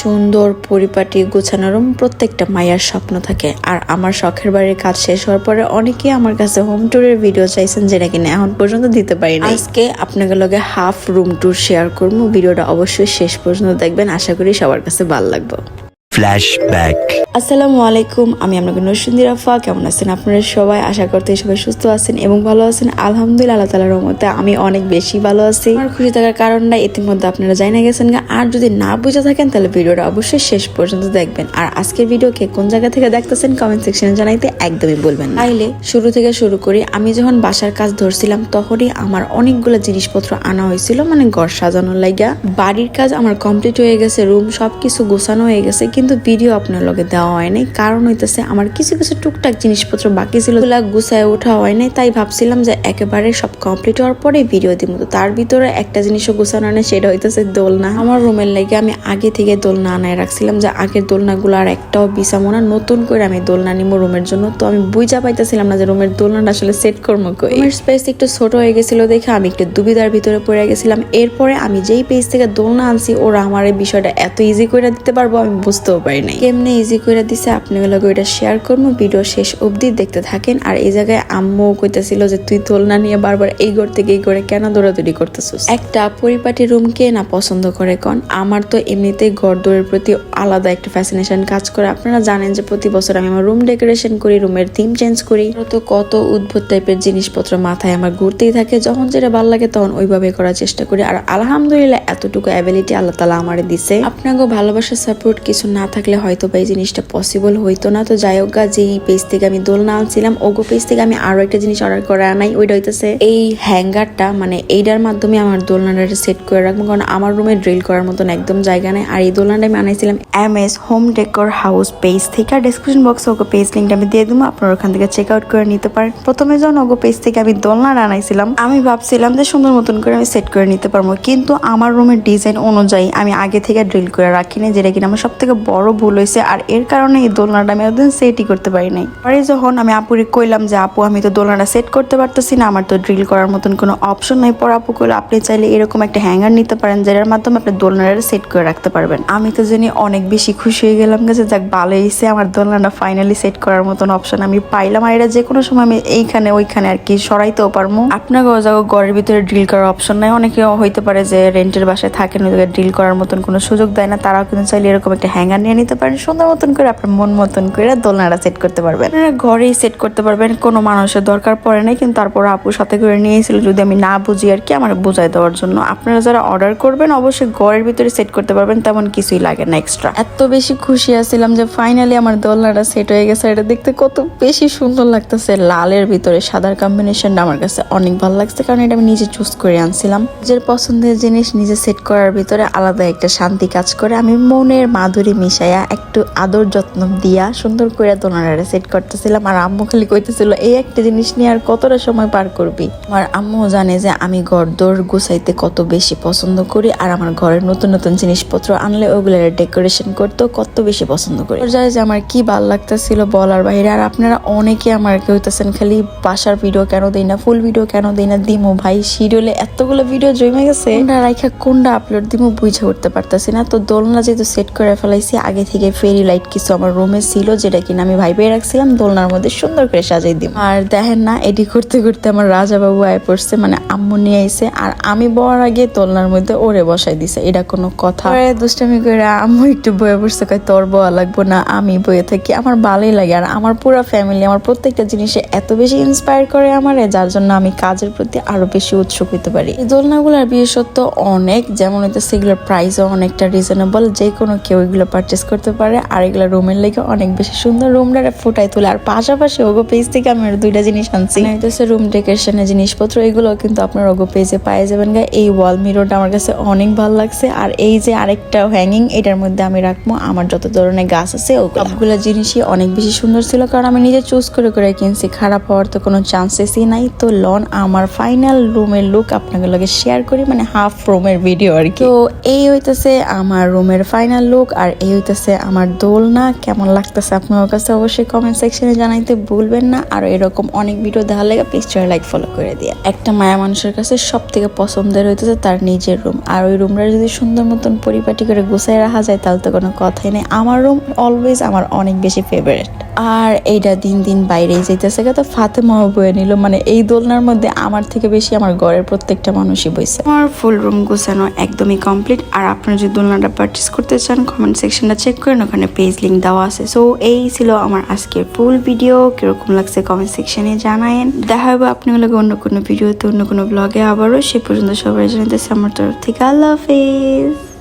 সুন্দর পরিপাটি গোছানোর প্রত্যেকটা মায়ের স্বপ্ন থাকে। আর আমার শখের বাড়ির কাজ শেষ হওয়ার পরে অনেকেই আমার কাছে হোম ট্যুরের ভিডিও চাইছেন যেটা কিনা এখন পর্যন্ত দিতে পারি না আজকে আপনাদের লগে হাফ রুম ট্যুর শেয়ার করব। ভিডিওটা অবশ্যই শেষ পর্যন্ত দেখবেন। আশা করি সবার কাছে ভালো লাগবে। ফ্ল্যাশব্যাক আসসালামু আলাইকুম, আমি আপনাকে নরসিন্দি রাফা কেমন আছেন আপনারা সবাই? আশা করতে সবাই সুস্থ আছেন এবং ভালো আছেন। আলহামদুলিল্লাহ, আল্লাহ তালার রহমতে আমি অনেক বেশি ভালো আছি। আমার খুশি থাকার কারণটা ইতিমধ্যে আপনারা জানা গেছেন আর যদি না বুঝে থাকেন, তাহলে ভিডিওটা অবশ্যই শেষ পর্যন্ত দেখবেন। আর আজকের ভিডিওকে কোন জায়গা থেকে দেখতেছেন কমেন্ট সেকশনে জানাইতে একদমই বলবেন তাইলে শুরু থেকে শুরু করি। আমি যখন বাসার কাজ ধরছিলাম, তখনই আমার অনেকগুলো জিনিসপত্র আনা হয়েছিল মানে ঘর সাজানোর লাইগা। বাড়ির কাজ আমার কমপ্লিট হয়ে গেছে রুম সবকিছু গোছানো হয়ে গেছে, কিন্তু ভিডিও আপনার লগে দেওয়া হয় নাই। কারণ হইতেছে আমার কিছু কিছু টুকটাক জিনিসপত্র বাকি ছিল। ওগুলা গুছায় ওঠা হয় নাই, তাই ভাবছিলাম যে একেবারে সব কমপ্লিট হওয়ার পরে ভিডিও দিব তো তার ভিতরে একটা জিনিসও গোছানো নেই, সেটা হইতেছে দোলনা। আমার রুমের লাগে আমি আগে থেকে দোলনা আনায় রাখছিলাম, যে আগের দোলনাগুলো আর একটাও বিছামো না, নতুন করে আমি দোলনা নিবো রুমের জন্য। তো আমি বুঝা পাইতেছিলাম না যে রুমের দোলনাটা আসলে সেট করব রুমের স্পেস একটু ছোট হয়ে গেছিল দেখে আমি একটু দুবিধার ভিতরে পড়ে গেছিলাম। এরপরে আমি যেই পেজ থেকে দোলনা আনছি, ওরা আমার এই বিষয়টা এত ইজি করে দিতে পারব আমি বুঝতেও পারি নাই। কেমনে ইজি করে দিছে আপনি লগে ওইটা শেয়ার করব ভিডিও শেষ অবধি দেখতে থাকেন। আর এই জায়গায় আম্মু কইতেছিল যে, তুই দোলনা নিয়ে বারবার এই ঘর থেকে এই ঘরে কেন দৌড়াদৌড়ি করতেছিস? একটা পরিপাটি রুম কে না পছন্দ করে কন? আমার তো এমনিতেই ঘর দৌড়ের প্রতি আলাদা একটা ফ্যাসিনেশন কাজ করে। আপনারা জানেন যে, প্রতি বছর আমি আমার রুম ডেকোরেশন করি রুমের থিম চেঞ্জ করি। তো কত উদ্ভুত টাইপের জিনিসপত্র মাথায় আমার ঘুরতেই থাকে। যখন যেটা ভালো লাগে তখন ওইভাবে করার চেষ্টা করি। আর আলহামদুলিল্লাহ এতটুকু অ্যাবিলিটি আল্লাহ তালা আমারে দিছে। আপনাকে ভালোবাসার সাপোর্ট কিছু না থাকলে হয়তো বা এই জিনিসটা পসিবল হইতো না। তো যাই হোক গা, যেই পেজ থেকে আমি দোলনা আনছিলাম ওগো পেজ থেকে আমি আরও একটা জিনিস অর্ডার করে আনাই ওইটা হইতেছে এই হ্যাঙ্গারটা মানে এইটার মাধ্যমে আমার দোলনাটা সেট করে রাখব। কারণ আমার রুমে ড্রিল করার মতন একদম জায়গা নেই। আর এই দোলনাটা আমি আনাইছিলাম M S home decor house page থেকে। আর ডিসক্রিপশন বক্সে ওগো পেজ লিঙ্কটা আমি দিয়ে দেবো আপনারা ওখান থেকে চেক আউট করে নিতে পারেন। প্রথমে যখন ওগো পেজ থেকে আমি দোলনাটা আনাইছিলাম আমি ভাবছিলাম যে সুন্দর মতন করে আমি সেট করে নিতে পারব। কিন্তু আমার রুমের ডিজাইন অনুযায়ী আমি আগে থেকে ড্রিল করে রাখিনি যেটা কিনা আমার সব থেকে বড় ভুল হয়েছে, আর এর কারণে এই দোলনাটা আমি একদিন সেটই করতে পারি নাই। পরে যখন আমি আপুরে কইলাম যে, আপু, আমি তো দোলনাটা সেট করতে পারতেছি না, আমার তো ড্রিল করার মতন কোনো অপশন নাই। পর আপু কইলো, আপনি চাইলে এরকম একটা হ্যাঙ্গার নিতে পারেন, যেটার মাধ্যমে আপনি দোলনাটা সেট করে রাখতে পারবেন। আমি তো জানি অনেক বেশি খুশি হয়ে গেলাম গেছে যাক ভালো হয়েছে, আমার দোলনাটা ফাইনালি সেট করার মতন অপশন আমি পাইলাম। আর এটা যে কোনো সময় আমি এইখানে, ওইখানে আর কি সরাইতেও পারব। আপনাকেও যাও, ঘরের ভিতরে ড্রিল করার অপশন নাই। অনেকে হইতে পারে যে রেন্টের বাসায় থাকেন ড্রিল করার মতন কোনো সুযোগ দেয় না। তারাও কিন্তু চাইলে এরকম একটা হ্যাঙ্গার নিয়ে নিতে পারেন, সুন্দর মতন করে আপনার মন মতন করে দোলনাটা সেট করতে পারবেন। আপনারা ঘরেই সেট করতে পারবেন, কোনো মানুষের দরকার পড়ে নাই, কিন্তু তারপর আপু সাথে করে নিয়েছিল, যদি আমি না বুঝি আর কি, আমার বোঝাই দেওয়ার জন্য। আপনারা যারা অর্ডার করবেন, অবশ্যই ঘরের ভিতরে সেট করতে পারবেন, তেমন কিছুই লাগে না এক্সট্রা এত বেশি খুশি আছিলাম যে ফাইনালি আমার দোলনাটা সেট হয়ে গেছে, এটা দেখতে কত বেশি সুন্দর লাগতেছে। লালের ভিতরে সাদার কম্বিনেশনটা আমার কাছে অনেক ভালো লাগছে, কারণ এটা আমি নিজে চুজ করে আনছিলাম। নিজের পছন্দের জিনিস নিজে সেট করার ভিতরে আলাদা একটা শান্তি কাজ করে, আমি মনের মাধুরী মিশাইয়া একটু আদর যত্ন দিয়া সুন্দর করে দোলনাটা সেট করতেছিলাম। আর আম্মু খালি কইতেছিল, এই একটা জিনিস নিয়ে আর কতটা সময় পার করবি? আমার আম্মু জানে যে আমি ঘর দোর গুছাইতে কত বেশি পছন্দ করি, আর আমার ঘরের নতুন নতুন জিনিসপত্র আনলে ওগুলো ডেকোরেশন করতেও কত বেশি পছন্দ করি। পর্যায়ে যে আমার কি ভালো লাগতেছিল বলার বাইরে, আর আপনারা অনেকে আমার হইতেছেন খালি বাসার ভিডিও কেন দেই না ফুল ভিডিও কেন দেই না, দিমু ভাই শিডিউলে এতগুলো ভিডিও জমে গেছে। কোনটা রাইখা, কোনটা আপলোড দিমু বুঝে উঠতে পারতেছি না। তো দোলনা যেহেতু সেট করে ফেলাইছি আগে থেকে ফেরি লাইট কিছু আমার রুমে ছিল, যেটা কিনা আমি ভাইবে রাখছিলাম, দোলনার মধ্যে সুন্দর করে সাজাই দিম আর দেখেন না এটি করতে করতে আমার রাজা বাবু আয় পড়ছে মানে আম্মু নিয়ে আইসে আর আমি বড় আগে দোলনার মধ্যে ওরে বসাই দিছে, এটা কোনো কথা। দুষ্টামি করে আম্মু একটু বয়ে পড়ছে, কয়, তোর বয়া লাগবো না, আমি বয়ে থাকি, আমার ভালোই লাগে, আর আমার পুরো ফ্যামিলি আমার প্রত্যেকটা জিনিসে এত বেশি ইন্সপায়ার করে আমারে, যার জন্য আমি কাজের প্রতি আরও বেশি উৎসুক হতে পারি। এই দোলনাগুলোর বিশেষত্ব অনেক, যেমন হইতেছে এগুলোর প্রাইসও অনেকটা রিজনেবল যে কোনো কেউ এগুলো পারচেস করতে পারে। আর এগুলো রুমের লেগে অনেক বেশি সুন্দর রুম রুমটা ফুটাই তোলে। আর পাশাপাশি ওগো পেজ থেকে আমি দুইটা জিনিস আনছি। রুম ডেকোরেশনের জিনিসপত্র এগুলো কিন্তু আপনার ওগো পেজে পাই যাবেন গা। এই ওয়াল মিররটা আমার কাছে অনেক ভালো লাগছে। আর এই যে আরেকটা হ্যাঙ্গিং এটার মধ্যে আমি রাখব আমার যত ধরনের গাছ আছে সবগুলো জিনিসই অনেক বেশি সুন্দর ছিল কারণ আমি নিজে চুজ করে করে কিনছি। খারাপ হওয়ার তো কোনো চান্সেসই নাই। তো লন আমার ফাইনাল রুমের লুক আপনাদের লগে শেয়ার করি মানে হাফ রুমের ভিডিও আর কি। তো এই হইতেছে আমার রুমের ফাইনাল লুক আর এই হইতেছে আমার দোলনা, কেমন লাগতেছে আপনার কাছে অবশ্যই কমেন্ট সেকশনে জানাইতে ভুলবেন না। আর এরকম অনেক ভিডিও দেখার লেগে পিকচার লাইক ফলো করে দিয়ে। একটা মায়া মানুষের কাছে সব থেকে পছন্দের হইতেছে তার নিজের রুম আর ওই রুমটা যদি সুন্দর মতন পরিপাটি করে গুছাই রাখা যায়, তাহলে তো কোনো কথাই নেই। আমার রুম অলওয়েজ আমার অনেক বেশি ফেভারিট আর এইটা দিন দিন বাইরেই যাইতেছে তো ফাতেমাও বয়ে নিল। মানে এই দোলনার মধ্যে আমার থেকে বেশি আমার ঘরের প্রত্যেকটা মানুষই বইছে। আমার ফুল রুম গোছানো একদমই কমপ্লিট আর আপনারা যদি দোলনাটা পারচেস করতে চান কমেন্ট সেকশনটা চেক করেন ওখানে পেজ লিঙ্ক দেওয়া আছে। সো এই ছিল আমার আজকের ফুল ভিডিও কীরকম লাগছে কমেন্ট সেকশনে জানায়েন। দেখা হবে আপনাগুলোকে অন্য কোনো ভিডিওতে অন্য কোনো ব্লগে আবারও। সে পর্যন্ত সবাই জানাতেছে আমার তরফ থেকে। আল্লাহ হাফিজ।